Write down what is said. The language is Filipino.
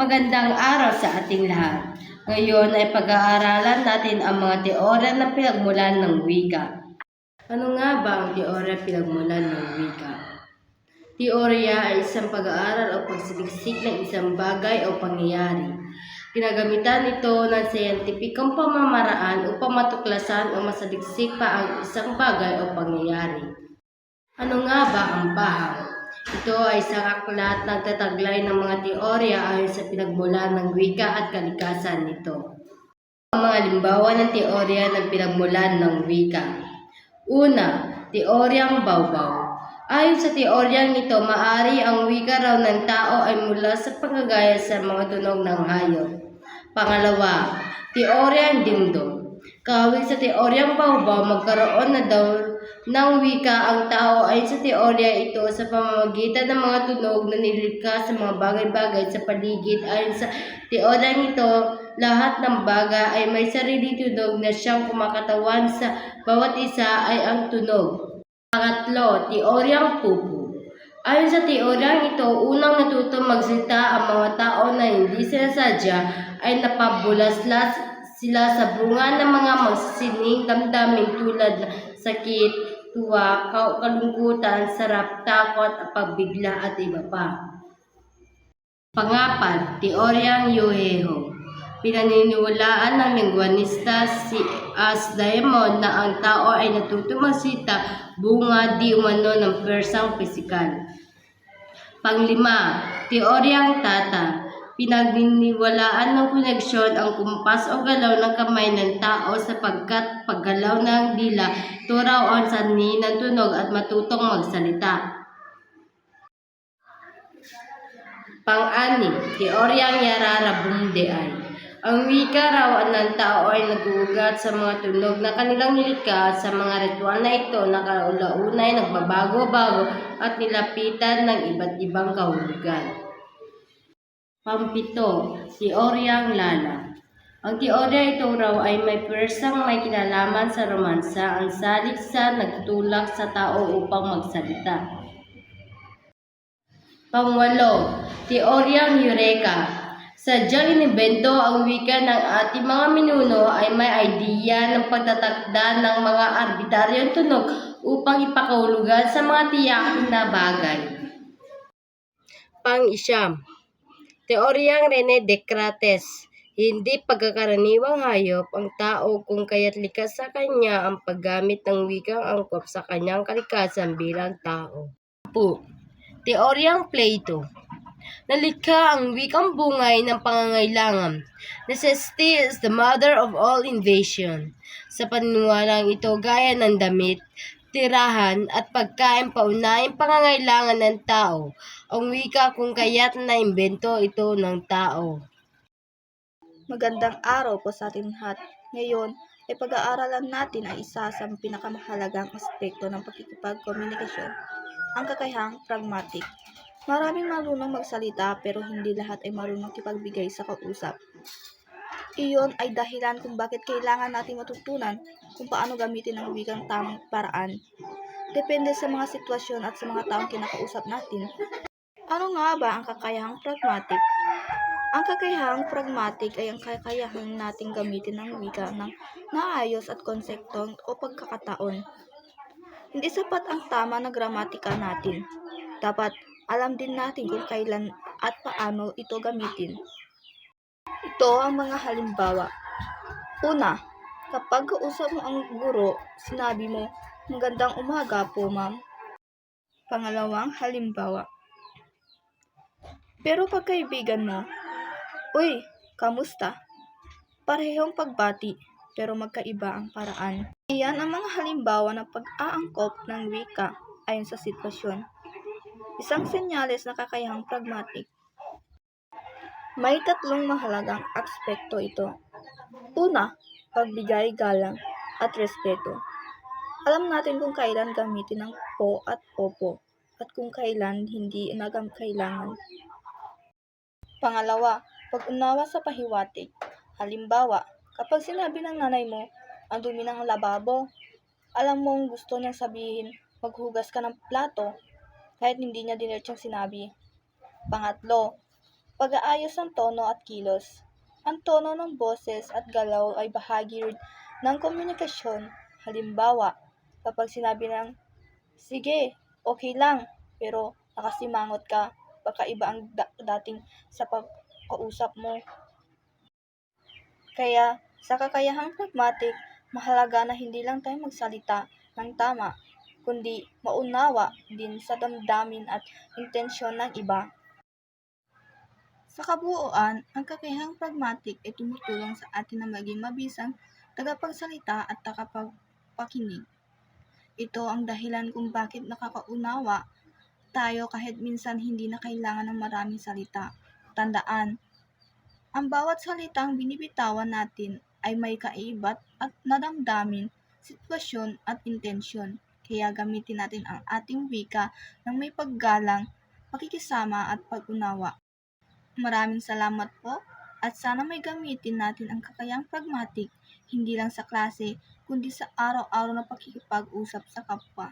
Magandang araw sa ating lahat. Ngayon ay pag-aaralan natin ang mga teorya na pinagmulan ng wika. Ano nga ba ang teorya pinagmulan ng wika? Teorya ay isang pag-aaral o pagsiliksik ng isang bagay o pangyayari. Ginagamitan ito ng siyentipikong pamamaraan upang matuklasan o masaliksik pa ang isang bagay o pangyayari. Ano nga ba ang bahag? Ito ay isang aklat na nagtataglay ng mga teorya ayon sa pinagmulan ng wika at kalikasan nito. Ang mga limbawa ng teorya ng pinagmulan ng wika. Una, teoryang bawbaw. Ayon sa teoryang ito, maari ang wika raw ng tao ay mula sa pagkagaya sa mga tunog ng hayop. Pangalawa, teoryang dingdong. Kawig sa teoryang bawbaw, magkaroon na daw ng wika ang tao ay sa teorya ito sa pamamagitan ng mga tunog na nilikha sa mga bagay-bagay sa paligid. Ayon sa teoryang ito, lahat ng bagay ay may sariling tunog na siyang kumakatawan sa bawat isa ay ang tunog. Pangatlo, teoryang pupu. Ayon sa teoryang ito, unang natuto magsalita ang mga tao na hindi sinasadya ay napabulaslas sila sa bunga ng mga magsining damdamin tulad ng sakit, tuwa, ka- kalungkutan, sarap, takot, pagbigla at iba pa. Pangapat, teoryang Yoheho. Pinaniniwalaan ng lingwanista si As Diamond na ang tao ay natutumasita bunga di umano ng persang pisikal. Panglima, teoryang Tata. Pinagniwalaan ng koneksyon ang kumpas o galaw ng kamay ng tao sapagkat paggalaw ng dila, turaw ang sanhi ng tunog at matutong magsalita. Pang-anim, teoryang Yarara Bumdeay. Ang wika raw ng tao ay naguugat sa mga tunog na kanilang nilikha sa mga ritual na ito na kaula-unay nagbabago-bago at nilapitan ng iba't ibang kahulugan. Pampito, teoryang Lala. Ang teorya ito raw ay may pwersang may kinalaman sa romansa ang salik sa nagtutulak sa tao upang magsalita. Pangwalo, teoryang Eureka. Sadyang inibento ang wika ng ating mga minuno ay may idea ng pagtatakda ng mga arbitraryong tunog upang ipakahulugan sa mga tiyakin na bagay. Pang-isyam, teoryang Rene Descartes. Hindi pagkakaraniwang hayop ang tao kung kaya't likas sa kanya ang paggamit ng wikang angkop sa kanyang kalikasan bilang tao. Po. Teoryang Plato. Nalikha ang wikang bungay ng pangangailangan. Necessity is the mother of all invention. Sa paniniwalang ito, gaya ng damit, tirahan at pagkain paunahing pangangailangan ng tao. Ang wika kung kaya't na imbento ito ng tao. Magandang araw po sa ating lahat. Ngayon ay pag-aaralan natin ang isa sa pinakamahalagang aspekto ng pakikipagkomunikasyon, ang kakayahang pragmatic. Maraming marunong magsalita pero hindi lahat ay marunong kipagbigay sa kausap. Iyon ay dahilan kung bakit kailangan nating matutunan kung paano gamitin ang wikang tamang paraan. Depende sa mga sitwasyon at sa mga taong kinakausap natin. Ano nga ba ang kakayahang pragmatic? Ang kakayahang pragmatic ay ang kakayahan nating gamitin ang wika ng naayos at konseptong o pagkakataon. Hindi sapat ang tama na gramatika natin. Dapat alam din natin kung kailan at paano ito gamitin. Ito ang mga halimbawa. Una, kapag kausap mo ang guro, sinabi mo, magandang umaga po ma'am. Pangalawang halimbawa. Pero pag kaibigan mo, Uy, kamusta? Parehong pagbati, pero magkaiba ang paraan. Iyan ang mga halimbawa ng pag-aangkop ng wika ayon sa sitwasyon. Isang senyales na kakayahang pragmatic. May tatlong mahalagang aspekto ito. Una, pagbigay galang at respeto. Alam natin kung kailan gamitin ang po at opo at kung kailan hindi na gam- kailangan. Pangalawa, pag-unawa sa pahiwatig. Halimbawa, kapag sinabi ng nanay mo, ang dumi ng lababo, alam mong gusto niyang sabihin, maghugas ka ng plato, kahit hindi niya diretsyong sinabi. Pangatlo, Pag-aayos ng tono at kilos. Ang tono ng boses at galaw ay bahagi ng komunikasyon. Halimbawa, kapag sinabi ng, Sige, okay lang, pero nakasimangot ka, baka iba ang da- dating sa pagkausap mo. Kaya, sa kakayahang pragmatic, mahalaga na hindi lang tayo magsalita ng tama, kundi maunawa din sa damdamin at intensyon ng iba. Sa kabuuan, ang kakayahang pragmatic ay tumutulong sa atin na maging mabisang tagapagsalita at takapagpakinig. Ito ang dahilan kung bakit nakakaunawa tayo kahit minsan hindi na kailangan ng maraming salita. Tandaan, ang bawat salitang binibitawan natin ay may kaibat at nadamdamin, sitwasyon at intensyon. Kaya gamitin natin ang ating wika ng may paggalang, pakikisama at pag-unawa. Maraming salamat po at sana may gamitin natin ang kakayang pragmatic hindi lang sa klase kundi sa araw-araw na pakikipag-usap sa kapwa.